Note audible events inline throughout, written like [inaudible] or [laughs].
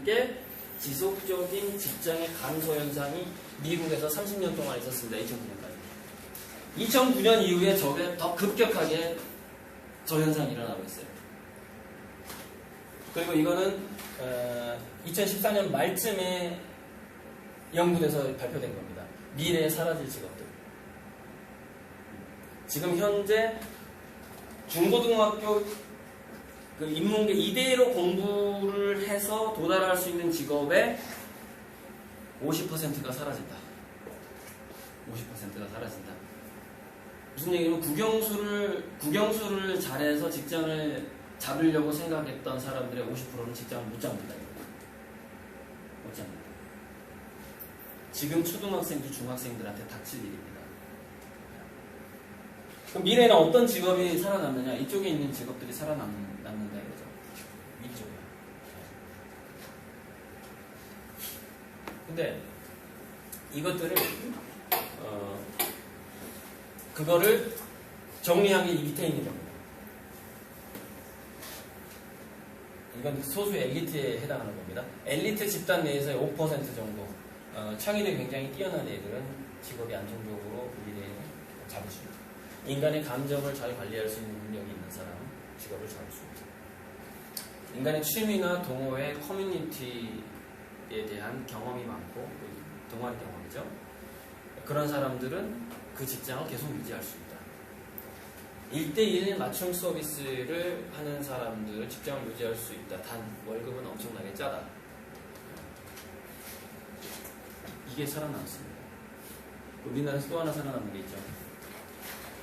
함께 지속적인 직장의 감소 현상이 미국에서 30년 동안 있었습니다. 2009년까지. 2009년 이후에 저게 더 급격하게 저 현상이 일어나고 있어요. 그리고 이거는 어, 2014년 말쯤에 영국에서 발표된 겁니다. 미래에 사라질 직업들. 지금 현재 중고등학교 그 인문계 이대로 공부를 해서 도달할 수 있는 직업의 50%가 사라진다. 50%가 사라진다. 무슨 얘기냐면 국영수를 국영수를 잘해서 직장을 잡으려고 생각했던 사람들의 50%는 직장을 못 잡는다. 못 잡는다. 지금 초등학생들, 중학생들한테 닥칠 일입니다. 그럼 미래에는 어떤 직업이 살아남느냐? 이쪽에 있는 직업들이 살아남는다 이거죠. 위쪽에. 근데 이것들을 어, 그거를 정리한 게이 밑에 있는 겁니다. 이건 소수 엘리트에 해당하는 겁니다. 엘리트 집단 내에서의 5% 정도 어, 창의력이 굉장히 뛰어난 애들은 직업이 안정적으로 미래에 잡을 수 있다. 인간의 감정을 잘 관리할 수 있는 능력이 있는 사람 직업을 잡을 수 있다. 인간의 취미나 동호회, 커뮤니티에 대한 경험이 많고 동아리 경험이죠. 그런 사람들은 그 직장을 계속 유지할 수 있다. 1대1 맞춤 서비스를 하는 사람들은 직장을 유지할 수 있다. 단 월급은 엄청나게 짜다. 이게 살아남습니다. 우리나라에서 또 하나 살아남는 게 있죠.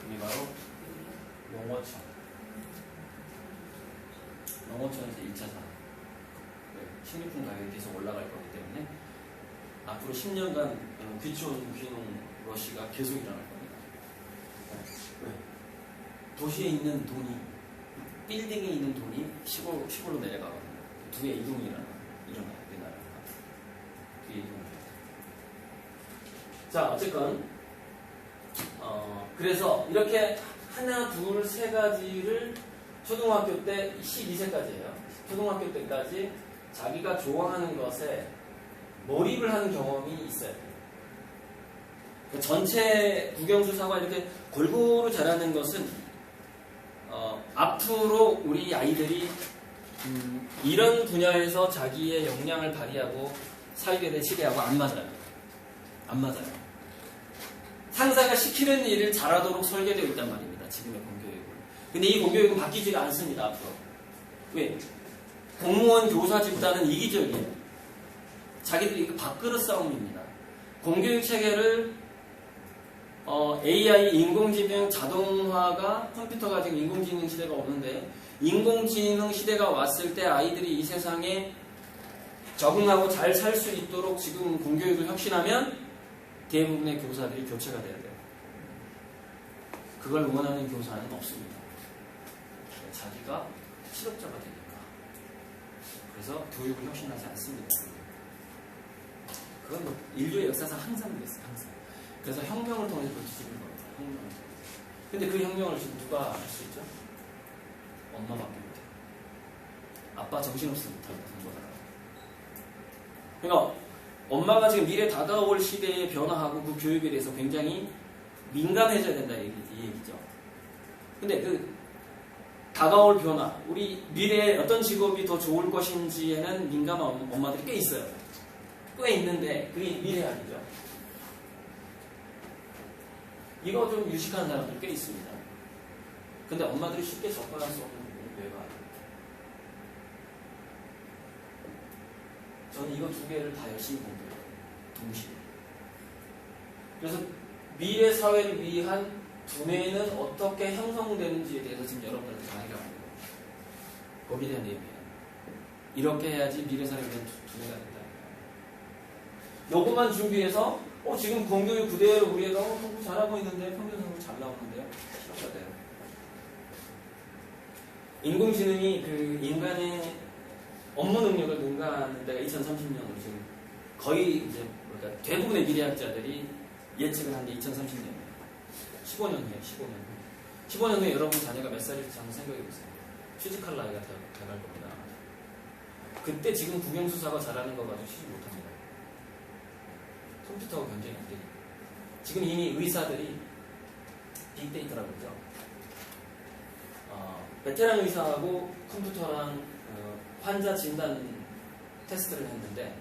이게 바로 농어촌. 농어촌에서 1차 산업. 네, 식료품 가격이 계속 올라갈 거기 때문에 앞으로 10년간 어, 귀촌, 귀농 러시가 계속 일어날 겁니다. 네. 왜? 도시에 있는 돈이, 빌딩에 있는 돈이 시골, 시골로 내려가거든요. 두의 이동이 일어나, 일어나요, 우리나라가. 두의 이동이. 자, 어쨌건, 어, 그래서 이렇게 하나, 둘, 세 가지를 초등학교 때 12세까지예요. 초등학교 때까지 자기가 좋아하는 것에 몰입을 하는 경험이 있어요. 그 전체 국영수사가 이렇게 골고루 자라는 것은 어, 앞으로 우리 아이들이 음, 이런 분야에서 자기의 역량을 발휘하고 살게 될 시대하고 안 맞아요. 안 맞아요. 상사가 시키는 일을 잘하도록 설계되어 있단 말입니다. 지금의 공교육은. 근데 이 공교육은 바뀌지가 않습니다. 앞으로. 왜? 공무원 교사 집단은 이기적이에요. 자기들이 밥그릇 싸움입니다. 공교육 체계를 어, AI, 인공지능, 자동화가 컴퓨터가 지금 인공지능 시대가 오는데 인공지능 시대가 왔을 때 아이들이 이 세상에 적응하고 잘 살 수 있도록 지금 공교육을 혁신하면 대부분의 교사들이 교체가 돼야 돼요. 그걸 원하는 교사는 없습니다. 자기가 실업자가 되니까. 그래서 교육을 혁신하지 않습니다. 그건 뭐 인류의 역사상 항상 그랬어요. 항상. 그래서 혁명을 통해서 뒤집은 겁니다. 혁명을 통해서. 근데 그 혁명을 지금 누가 할 수 있죠? 엄마밖에 못해요. 아빠 정신없이 못하는 거잖아요. 그러니까 엄마가 지금 미래 다가올 시대의 변화하고 그 교육에 대해서 굉장히 민감해져야 된다 이 얘기죠. 근데 그 다가올 변화, 우리 미래에 어떤 직업이 더 좋을 것인지에는 민감한 엄마들이 꽤 있어요. 꽤 있는데 그게 미래 아니죠. 이거 좀 유식한 사람들 꽤 있습니다. 근데 엄마들이 쉽게 접근할 수 없는 부분이 뇌가 저는 이거 두 개를 다 열심히 공부해요. 동시에. 그래서 미래 사회를 위한 두뇌는 어떻게 형성되는지에 대해서 지금 여러분들한테 강의를 거예요. 거기에 대한 얘기예요. 이렇게 해야지 미래 사회에 대한 두뇌가 된다. 요것만 준비해서 어, 지금 공교육 그대로 우리 애가 어, 공부 잘하고 있는데 평균 성적 잘 나오는데요. 돼요. 인공지능이 그 인간의 업무 능력을 능가하는 데가 2030년으로 지금 거의 이제 그러니까 대부분의 미래학자들이 예측을 한 게 2030년이에요. 15년 후에, 15년 후에. 15년 후에 여러분 자녀가 몇 살일지 한번 생각해 보세요. 취직할 나이가 돼- 돼갈 겁니다. 그때 지금 국영수사가 잘하는 거 가지고 시집 못합니다. 컴퓨터하고 경쟁이 안 되니까. 지금 이미 의사들이 빅데이터라고 그러죠. 어, 베테랑 의사하고 컴퓨터랑 어, 환자 진단 테스트를 했는데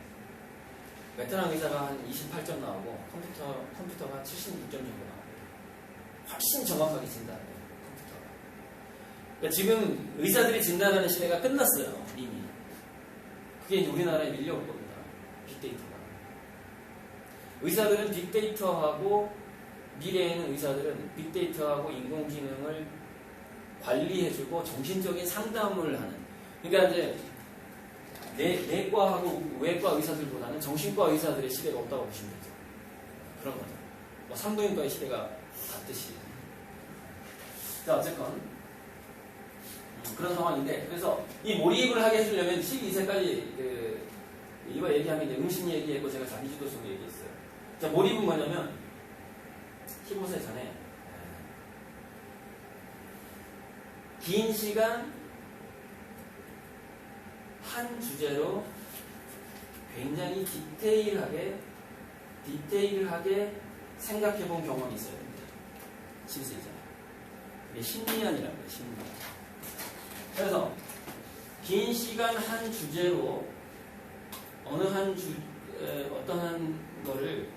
베테랑 의사가 한 28점 나오고 컴퓨터, 컴퓨터가 76점 정도 나오고 훨씬 정확하게 진단해요. 컴퓨터가. 그러니까 지금 의사들이 진단하는 시대가 끝났어요. 이미. 그게 우리나라에 밀려올 겁니다. 빅데이터가. 의사들은 빅데이터하고 미래에는 의사들은 빅데이터하고 인공지능을 관리해주고 정신적인 상담을 하는. 그러니까 이제 내, 내과하고 외과 의사들보다 는 정신과 의사들의 시대가 없다고 보시면 되죠. 그런 거죠. 뭐 산부인과의 시대가 같듯이. 자, 어쨌건. 음, 그런 상황인데, 그래서 이 몰입을 하게 해주려면 12세까지 그, 이거 얘기하면 이제 음식 얘기했고 제가 자기주도성 얘기했어요. 자, 몰입은 뭐냐면, 15세 전에, 긴 시간 한 주제로 굉장히 디테일하게 디테일하게 생각해 본 경험이 있어야 됩니다. 12세잖아요. 이게 심리학이라는 거예요, 심리학. 그래서 긴 시간 한 주제로 어느 한 주, 에, 어떤 한 거를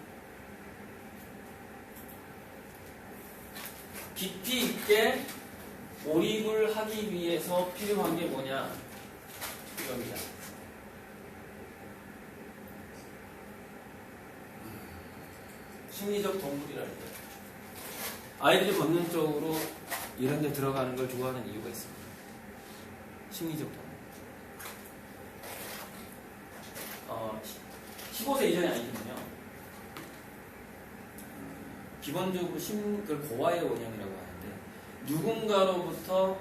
깊이 있게 몰입을 하기 위해서 필요한 게 뭐냐? 이겁니다. 심리적 동물이라는 거예요. 아이들이 본능적으로 이런 데 들어가는 걸 좋아하는 이유가 있습니다. 심리적 동물. 어, 15세 이전이 아니거든요. 기본적으로 심, 그걸 고아의 원형이라고 하는데, 누군가로부터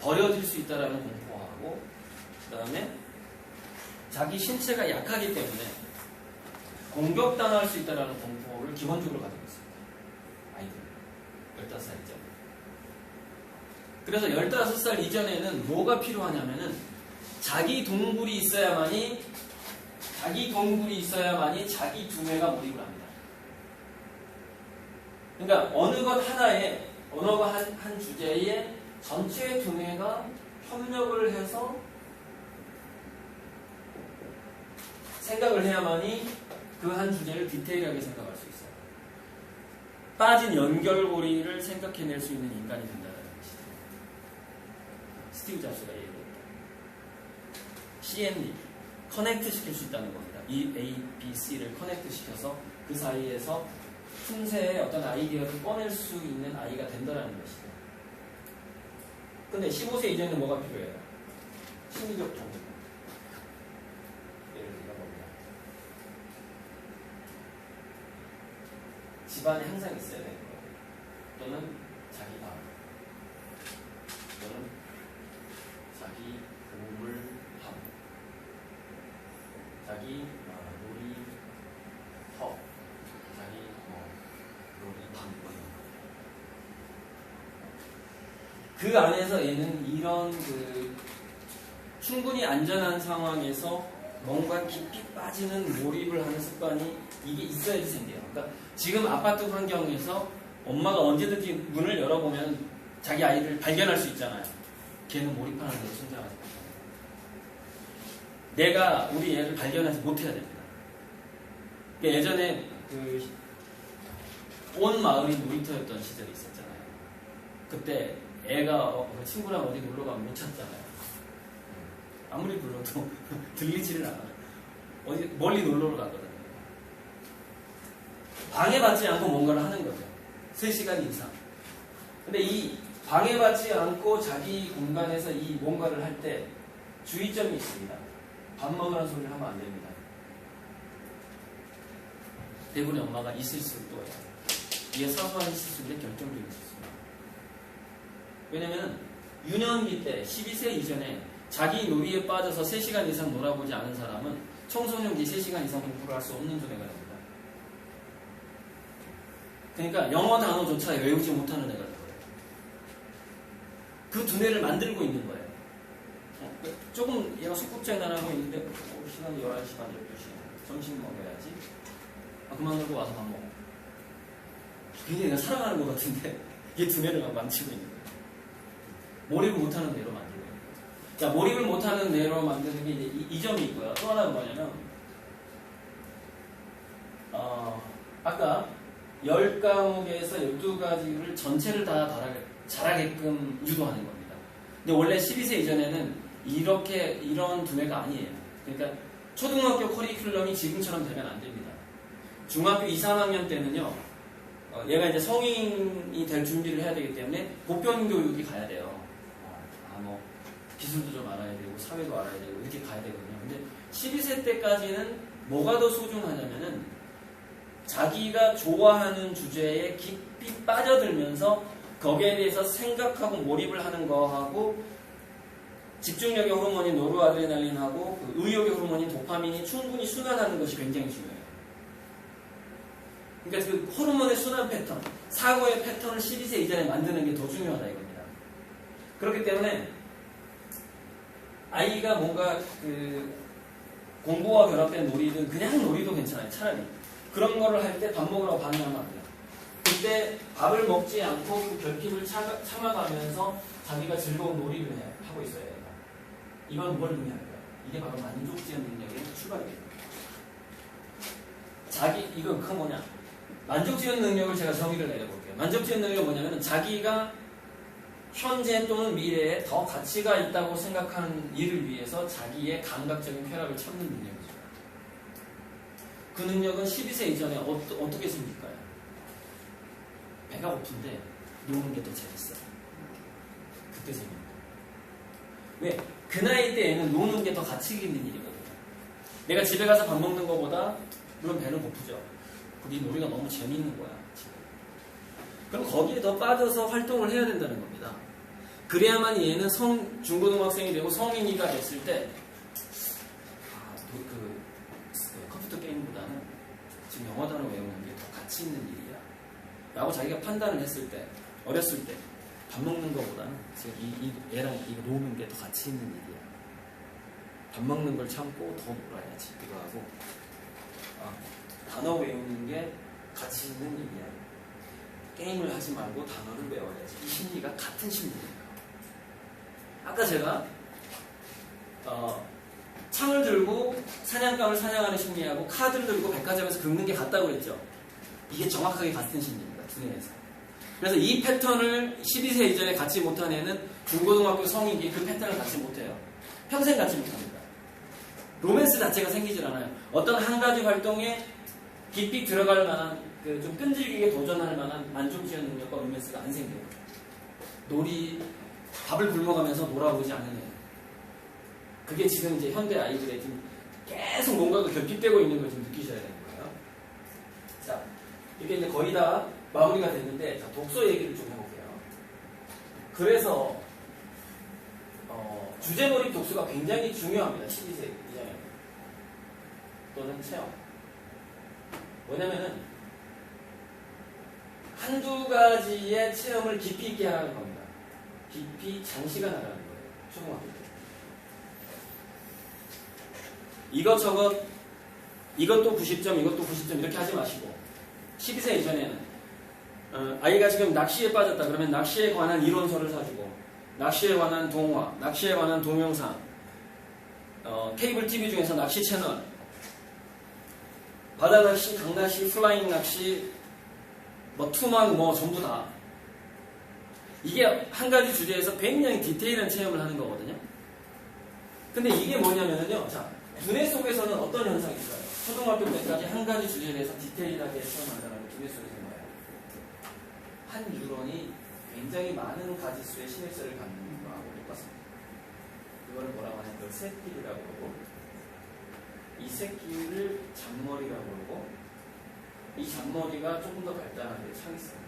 버려질 수 있다라는 공포하고, 그 다음에 자기 신체가 약하기 때문에 공격당할 수 있다는 공포를 기본적으로 가지고 있습니다. 아이들. 15살 이전. 그래서 15살 이전에는 뭐가 필요하냐면은 자기 동굴이 있어야만이 자기 동굴이 있어야만이 자기 두뇌가 몰입을 합니다. 그러니까 어느 것 하나에 어느 것 한, 한 주제에 전체 두뇌가 협력을 해서 생각을 해야만이 그 한 주제를 디테일하게 생각할 수 있어요. 빠진 연결고리를 생각해낼 수 있는 인간이 된다는 것이죠. 스티브 잡스가 얘기했다. CND, 커넥트 시킬 수 있다는 겁니다. 이 A, B, C를 커넥트 시켜서 그 사이에서 틈새에 어떤 아이디어를 꺼낼 수 있는 아이가 된다는 것이죠. 근데 15세 이전에 뭐가 필요해요? 심리적 정보. 예를 들어 봅니다. 집안에 항상 있어야 되는 거예요. 또는 자기 방. 또는 자기 보물함. 자기 어, 놀이터. 자기 어, 놀이방. 그 안에서 얘는 이런 그 충분히 안전한 상황에서 뭔가 깊이 빠지는 몰입을 하는 습관이 이게 있어야지 생겨요. 그러니까 지금 아파트 환경에서 엄마가 언제든지 문을 열어보면 자기 아이를 발견할 수 있잖아요. 걔는 몰입하는 데로 성장하지 못해요. 내가 우리 애를 발견하지 못해야 됩니다. 그러니까 예전에 그 온 마을이 놀이터였던 시절이 있었잖아요. 그때 애가 어, 그 친구랑 어디 놀러 가면 못 찾잖아요. 아무리 불러도 [laughs] 들리지를 않아요. 어디 멀리 놀러 가거든요. 방해받지 않고 뭔가를 하는 거죠. 3시간 이상. 근데 이 방해받지 않고 자기 공간에서 이 뭔가를 할 때 주의점이 있습니다. 밥 먹으라는 소리를 하면 안 됩니다. 대부분의 엄마가 이 실수를 또 해요. 이게 사소한 실수인데 결정적인 실수입니다. 왜냐면 유년기 때 12세 이전에 자기 놀이에 빠져서 3시간 이상 놀아보지 않은 사람은 청소년기 3시간 이상 공부를 할 수 없는 존재가 됩니다. 그러니까 영어 단어조차 외우지 못하는 애가 될 거예요. 그 두뇌를 만들고 있는 거예요. 어, 조금 얘가 소꿉장난하고 있는데 어, 시간이 11시 반 12시 점심 먹어야지. 아, 그만 놀고 와서 밥 먹어. 굉장히 내가 사랑하는 것 같은데 [laughs] 이게 두뇌를 막 망치고 있는 거예요. 몰입을 못하는 만들고 있는 거예요. 자 몰입을 못하는 뇌로 만드는 게 이제 이, 이 점이 있고요. 또 하나는 뭐냐면 어, 아까 10과목에서 12가지를 전체를 다 잘하게, 잘하게끔 유도하는 겁니다. 근데 원래 12세 이전에는 이렇게, 이런 두뇌가 아니에요. 그러니까 초등학교 커리큘럼이 지금처럼 되면 안 됩니다. 중학교 2, 3학년 때는요, 어, 얘가 이제 성인이 될 준비를 해야 되기 때문에 보편 교육이 가야 돼요. 아, 뭐, 기술도 좀 알아야 되고, 사회도 알아야 되고, 이렇게 가야 되거든요. 근데 12세 때까지는 뭐가 더 소중하냐면은 자기가 좋아하는 주제에 깊이 빠져들면서 거기에 대해서 생각하고 몰입을 하는 거하고 집중력의 호르몬인 노르아드레날린하고 그 의욕의 호르몬인 도파민이 충분히 순환하는 것이 굉장히 중요해요. 그러니까 그 호르몬의 순환 패턴, 사고의 패턴을 12세 이전에 만드는 게 더 중요하다 이겁니다. 그렇기 때문에 아이가 뭔가 그 공부와 결합된 놀이든 그냥 놀이도 괜찮아요. 차라리. 그런 거를 할 때 밥 먹으라고 반응하면 안 돼요. 그때 밥을 먹지 않고 그 결핍을 차- 참아가면서 자기가 즐거운 놀이를 해- 하고 있어야 돼요. 이건 뭘 의미할까요? 이게 바로 만족지연 능력의 출발이에요. 자기, 이건 그 뭐냐? 만족지연 능력을 제가 정의를 내려볼게요. 만족지연 능력은 뭐냐면 자기가 현재 또는 미래에 더 가치가 있다고 생각하는 일을 위해서 자기의 감각적인 쾌락을 찾는 능력이죠. 그 능력은 12세 이전에 어, 떻게 생길까요? 배가 고픈데 노는 게 더 재밌어요. 그때 생깁니다. 왜? 그 나이 때에는 노는 게 더 가치 있는 일이거든요. 내가 집에 가서 밥 먹는 것보다 물론 배는 고프죠. 우리 놀이가 너무 재밌는 거야. 지금. 그럼 거기에 더 빠져서 활동을 해야 된다는 겁니다. 그래야만 얘는 성, 중고등학생이 되고 성인이가 됐을 때, 아, 그, 그, 네, 컴퓨터 게임보다는 지금 영어 단어 외우는 게 더 가치 있는 일이야. 라고 자기가 판단을 했을 때, 어렸을 때, 밥 먹는 것보다는 지금 이, 이 얘랑 이거 노는 게 더 가치 있는 일이야. 밥 먹는 걸 참고 더 놀아야지. 이거 하고, 아, 단어 외우는 게 가치 있는 일이야. 게임을 하지 말고 단어를 외워야지. 이 심리가 같은 심리예요. 아까 제가 어, 창을 들고 사냥감을 사냥하는 심리하고 카드를 들고 백화점에서 긁는 게 같다고 그랬죠. 이게 정확하게 같은 심리입니다. 두뇌에서. 그래서 이 패턴을 12세 이전에 갖지 못한 애는 중고등학교 성인이 그 패턴을 갖지 못해요. 평생 갖지 못합니다. 로맨스 자체가 생기질 않아요. 어떤 한 가지 활동에 깊이 들어갈 만한 그 좀 끈질기게 도전할 만한 만족지연 능력과 로맨스가 안 생겨요. 놀이 밥을 굶어가면서 놀아보지 않으면 그게 지금 이제 현대 아이들의 지금 계속 뭔가가 결핍되고 있는 걸좀 느끼셔야 되는 거예요. 자, 이게 이제 거의 다 마무리가 됐는데 자, 독서 얘기를 좀 해볼게요. 그래서 어, 주제 몰입 독서가 굉장히 중요합니다. 12세 이전에 또는 체험. 뭐냐면은 한두 가지의 체험을 깊이 있게 하라는 겁니다. 깊이 장시간 하라는 거예요. 초등학교 때. 이것저것 이것도 90점, 이것도 90점 이렇게 하지 마시고 12세 이전에는 어, 아이가 지금 낚시에 빠졌다 그러면 낚시에 관한 이론서를 사주고 낚시에 관한 동화, 낚시에 관한 동영상 어, 케이블 TV 중에서 낚시 채널 바다 낚시, 강낚시, 플라잉 낚시 뭐 투망 뭐 전부 다 이게 한 가지 주제에서 굉장히 디테일한 체험을 하는 거거든요. 근데 이게 뭐냐면요. 자, 두뇌 속에서는 어떤 현상이 있어요? 초등학교 때까지 한 가지 주제에 대해서 디테일하게 체험한다는 게 두뇌 속에서 뭐예요? 한 뉴런이 굉장히 많은 가지수의 시냅스를 갖는 거하고 똑같습니다. 이거를 뭐라고 하냐면 그 새끼라고 그러고 이 새끼를 잔머리라고 그러고 이 잔머리가 조금 더 발달하게 창있습니다.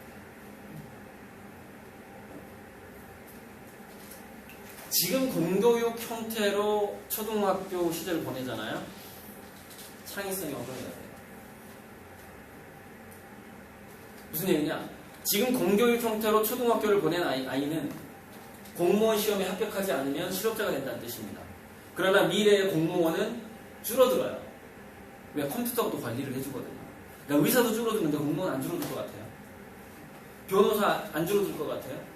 지금 공교육 형태로 초등학교 시절 보내잖아요. 창의성이 엉덩이가 돼요. 무슨 얘기냐? 지금 공교육 형태로 초등학교를 보낸 아이, 아이는 공무원 시험에 합격하지 않으면 실업자가 된다는 뜻입니다. 그러나 미래의 공무원은 줄어들어요. 왜 컴퓨터가 또 관리를 해주거든요. 그러니까 의사도 줄어드는데 공무원 안 줄어들 것 같아요. 변호사 안 줄어들 것 같아요.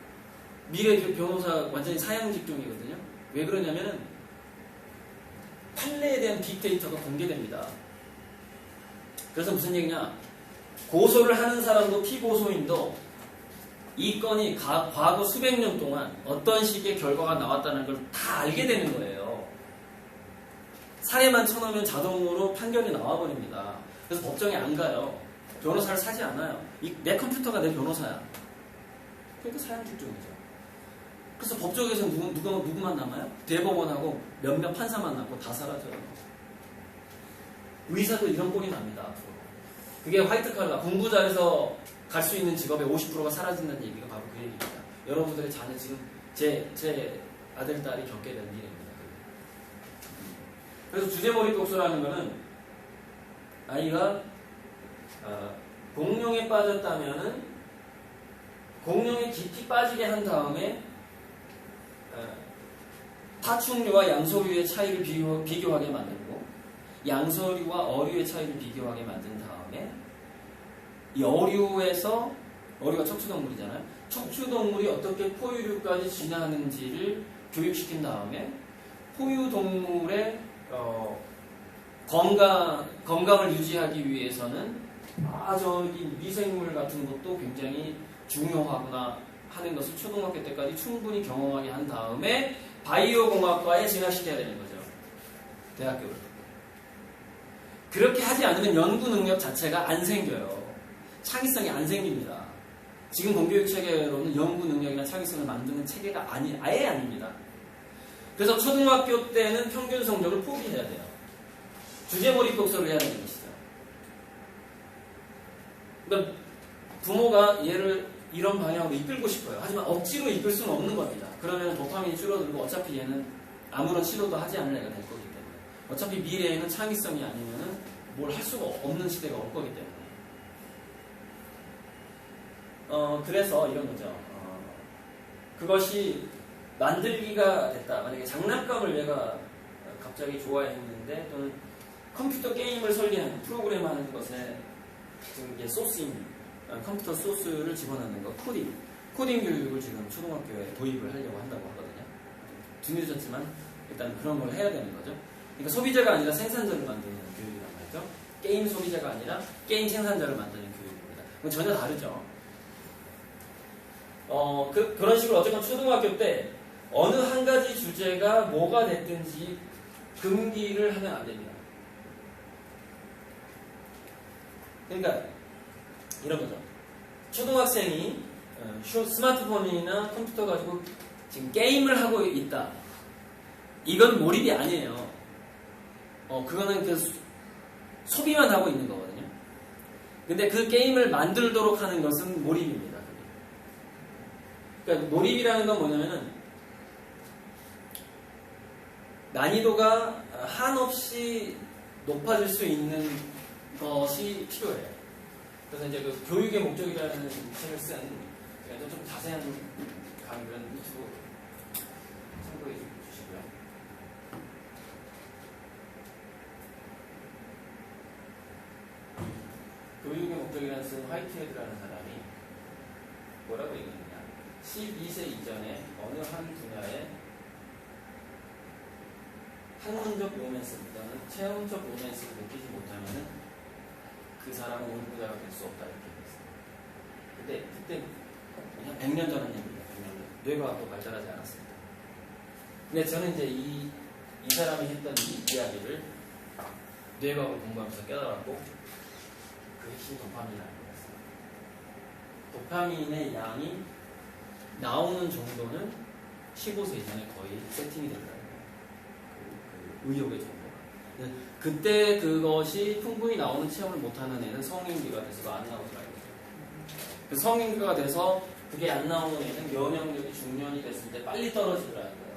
미래 변호사 완전히 사양 직종이거든요. 왜 그러냐면은 판례에 대한 빅데이터가 공개됩니다. 그래서 무슨 얘기냐? 고소를 하는 사람도 피고소인도 이 건이 가- 과거 수백 년 동안 어떤 식의 결과가 나왔다는 걸 다 알게 되는 거예요. 사례만 쳐놓으면 자동으로 판결이 나와버립니다. 그래서 법정에 안 가요. 변호사를 사지 않아요. 이- 내 컴퓨터가 내 변호사야. 그러니까 사양 직종이죠. 그래서 법정에서 누구, 누가, 누구만 남아요? 대법원하고 몇몇 판사만 남고 다 사라져요. 의사도 이런 꼴이 납니다, 앞으로. 그게 화이트 칼라, 공부 잘해서 갈 수 있는 직업의 50%가 사라진다는 얘기가 바로 그 얘기입니다. 여러분들의 자녀 지금 제, 제 아들, 딸이 겪게 될 일입니다. 그래서 주제머리 독서라는 거는 아이가 어, 공룡에 빠졌다면은 공룡에 깊이 빠지게 한 다음에 어, 파충류와 양서류의 차이를 비교, 비교하게 만들고 양서류와 어류의 차이를 비교하게 만든 다음에 이 어류에서 어류가 척추동물이잖아요. 척추동물이 어떻게 포유류까지 진화하는지를 교육시킨 다음에 포유동물의 어, 건강, 건강을 유지하기 위해서는 아, 저기 미생물 같은 것도 굉장히 중요하구나 하는 것을 초등학교 때까지 충분히 경험하게 한 다음에 바이오 공학과에 진학시켜야 되는 거죠. 대학교를. 그렇게 하지 않으면 연구 능력 자체가 안 생겨요. 창의성이 안 생깁니다. 지금 공교육 체계로는 연구 능력이나 창의성을 만드는 체계가 아니, 아예 아닙니다. 그래서 초등학교 때는 평균 성적을 포기해야 돼요. 주제 몰입 독서를 해야 되는 것이죠. 그러니까 부모가 얘를 이런 방향으로 이끌고 싶어요. 하지만 억지로 이끌 수는 없는 겁니다. 그러면 도파민이 줄어들고 어차피 얘는 아무런 시도도 하지 않을 애가 될 거기 때문에. 어차피 미래에는 창의성이 아니면은 뭘할 수가 없는 시대가 올 거기 때문에. 어, 그래서 이런 거죠. 어, 그것이 만들기가 됐다. 만약에 장난감을 얘가 갑자기 좋아했는데 또는 컴퓨터 게임을 설계하는 프로그램 하는 것에 지금 이게 어, 컴퓨터 소스를 집어넣는 거 코딩 코딩 교육을 지금 초등학교에 도입을 하려고 한다고 하거든요. 뒤늦었지만 일단 그런 걸 해야 되는 거죠. 그러니까 소비자가 아니라 생산자를 만드는 교육이란 말이죠. 게임 소비자가 아니라 게임 생산자를 만드는 교육입니다. 그건 전혀 다르죠. 어, 그, 그런 식으로 어쨌건 초등학교 때 어느 한 가지 주제가 뭐가 됐든지 금기를 하면 안 됩니다. 그러니까 이런 거죠. 초등학생이 어, 휴- 스마트폰이나 컴퓨터 가지고 지금 게임을 하고 있다. 이건 몰입이 아니에요. 어, 그거는 그 수- 소비만 하고 있는 거거든요. 근데 그 게임을 만들도록 하는 것은 몰입입니다. 그러니까 몰입이라는 건 뭐냐면은 난이도가 한없이 높아질 수 있는 것이 필요해요. 그래서 이제 그 교육의 목적이라는 책을 쓴 제가 좀 자세한 강의는 유튜브 참고해 주시고요. 교육의 목적이라는 쓴 화이트헤드라는 사람이 뭐라고 얘기했느냐 12세 이전에 어느 한 분야에 학문적 로맨스 보다는 체험적 로맨스를 느끼지 못하면은 그 사람은 연구자가 될 수 없다 이렇게 얘기했어요. 그때 그때 그냥 100년 전 얘기입니다. 100년 전 뇌과학도 발달하지 않았습니다. 근데 저는 이제 이, 이 사람이 했던 이 이야기를 뇌과학을 공부하면서 깨달았고 그 핵심 도파민이라는 거였어요. 도파민의 양이 나오는 정도는 15세 이전에 거의 세팅이 된다는 거예요. 그, 그 의욕의 정도 가. 근데 그때 그것이 풍부히 나오는 체험을 못하는 애는 성인기가 돼서도 안 나오더라고요. 그 성인기가 돼서 그게 안 나오는 애는 면역력이 중년이 됐을 때 빨리 떨어지더라고요.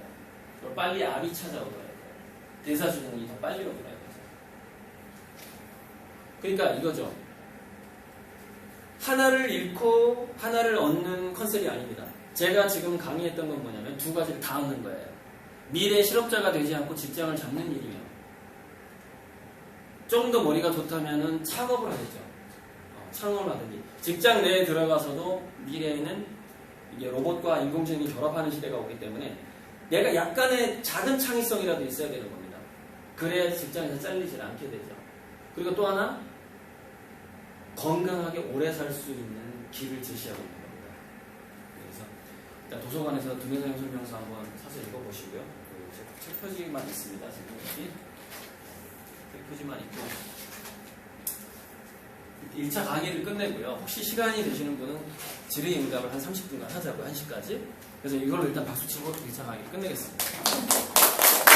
그리고 빨리 압이 찾아오더라고요. 대사주능이 더 빨리 오더라고요. 그러니까 이거죠. 하나를 잃고 하나를 얻는 컨셉이 아닙니다. 제가 지금 강의했던 건 뭐냐면 두 가지를 다 얻는 거예요. 미래 실업자가 되지 않고 직장을 잡는 일이에 요. 좀더 머리가 좋다면은 창업을 하겠죠. 어, 창업을 하든지 직장 내에 들어가서도 미래에는 이게 로봇과 인공지능이 결합하는 시대가 오기 때문에 내가 약간의 작은 창의성이라도 있어야 되는 겁니다. 그래야 직장에서 잘리질 않게 되죠. 그리고 또 하나 건강하게 오래 살 수 있는 길을 제시하고 있는 겁니다. 그래서 일단 도서관에서 동영상 설명서 한번 사서 읽어보시고요. 그 책- 책 표지만 있습니다. 지금 여기 책 표지만 있고 1차 강의를 끝내고요. 혹시 시간이 되시는 분은 질의 응답을 한 30분간 하자고요. 1시까지. 그래서 이걸로 일단 박수 치고 1차 강의 끝내겠습니다.